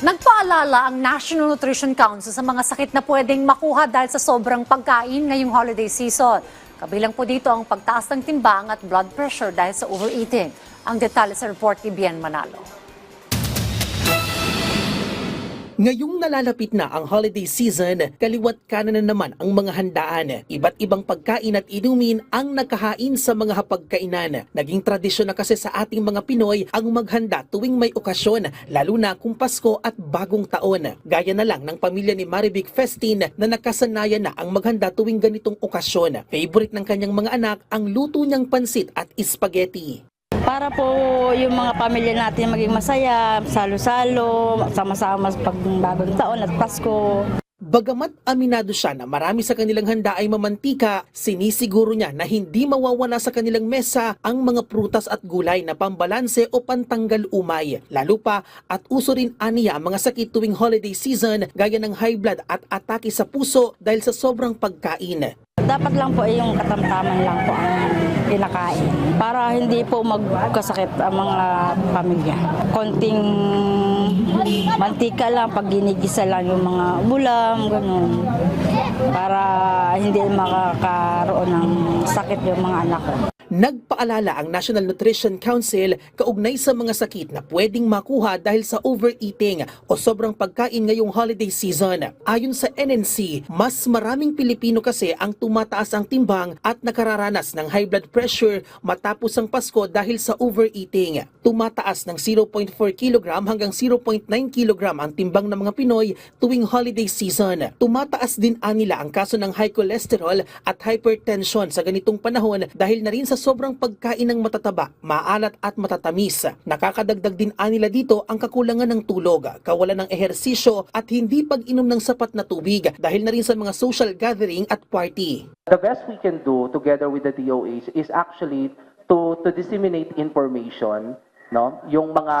Nagpaalala ang National Nutrition Council sa mga sakit na pwedeng makuha dahil sa sobrang pagkain ngayong holiday season. Kabilang po dito ang pagtaas ng timbang at blood pressure dahil sa overeating. Ang detalye sa report ni Bien Manalo. Ngayong nalalapit na ang holiday season, kaliwat kanan na naman ang mga handaan. Iba't ibang pagkain at inumin ang nakahain sa mga hapagkainan. Naging tradisyon na kasi sa ating mga Pinoy ang maghanda tuwing may okasyon, lalo na kung Pasko at Bagong Taon. Gaya na lang ng pamilya ni Marivic Festin na nakasanayan na ang maghanda tuwing ganitong okasyon. Favorite ng kanyang mga anak ang luto niyang pansit at spaghetti. Para po yung mga pamilya natin maging masaya, salo-salo, sama-sama pag bagong taon at Pasko. Bagamat aminado siya na marami sa kanilang handa ay mamantika, sinisiguro niya na hindi mawawala sa kanilang mesa ang mga prutas at gulay na pambalanse o pantanggal umay. Lalo pa at uso rin aniya ang mga sakit tuwing holiday season gaya ng high blood at atake sa puso dahil sa sobrang pagkain. Dapat lang po ay yung katamtaman lang po ang pinakain para hindi po magkasakit ang mga pamilya. Konting mantika lang, pag ginigisa lang yung mga bulam, ganun. Para hindi makakaroon ng sakit yung mga anak ko. Nagpaalala ang National Nutrition Council kaugnay sa mga sakit na pwedeng makuha dahil sa overeating o sobrang pagkain ngayong holiday season. Ayon sa NNC, mas maraming Pilipino kasi ang tumataas ang timbang at nakararanas ng high blood pressure matapos ang Pasko dahil sa overeating. Tumataas ng 0.4 kg hanggang 0.9 kg ang timbang ng mga Pinoy tuwing holiday season. Tumataas din anila ang kaso ng high cholesterol at hypertension sa ganitong panahon dahil na rin sa sobrang pagkain ng matataba, maalat at matatamis. Nakakadagdag din anila dito ang kakulangan ng tulog, kawalan ng ehersisyo at hindi pag-inom ng sapat na tubig dahil na rin sa mga social gathering at party. The best we can do together with the DOH is actually to to disseminate information, no? Yung mga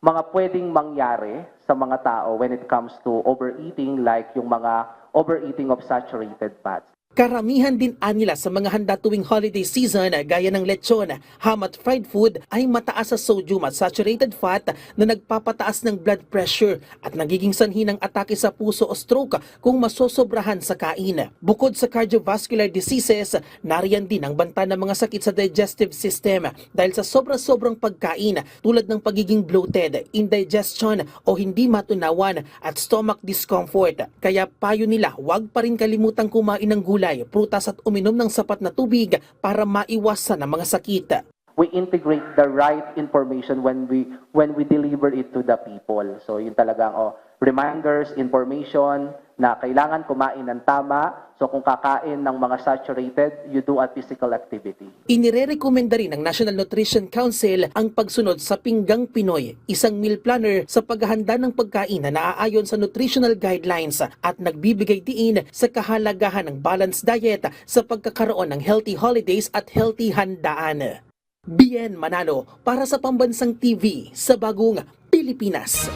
mga pwedeng mangyari sa mga tao when it comes to overeating like yung mga overeating of saturated fats. Karamihan din anila sa mga handa tuwing holiday season gaya ng lechon, ham at fried food ay mataas sa sodium at saturated fat na nagpapataas ng blood pressure at nagiging sanhi ng atake sa puso o stroke kung masosobrahan sa kain. Bukod sa cardiovascular diseases, nariyan din ang banta ng mga sakit sa digestive system dahil sa sobra-sobrang pagkain tulad ng pagiging bloated, indigestion o hindi matunawan at stomach discomfort. Kaya payo nila huwag pa rin kalimutang kumain ng gulay, prutas at uminom ng sapat na tubig para maiwasan ang mga sakit. We integrate the right information when we when we deliver it to the people. So yun talagang oh, reminders, information na kailangan kumain ng tama. So kung kakain ng mga saturated, you do a physical activity. Inirerekomenda rin ng National Nutrition Council ang pagsunod sa Pinggang Pinoy, isang meal planner sa paghahanda ng pagkain na naaayon sa nutritional guidelines at nagbibigay diin sa kahalagahan ng balanced diet sa pagkakaroon ng healthy holidays at healthy handaan. Bien Manalo para sa Pambansang TV sa Bagong Pilipinas.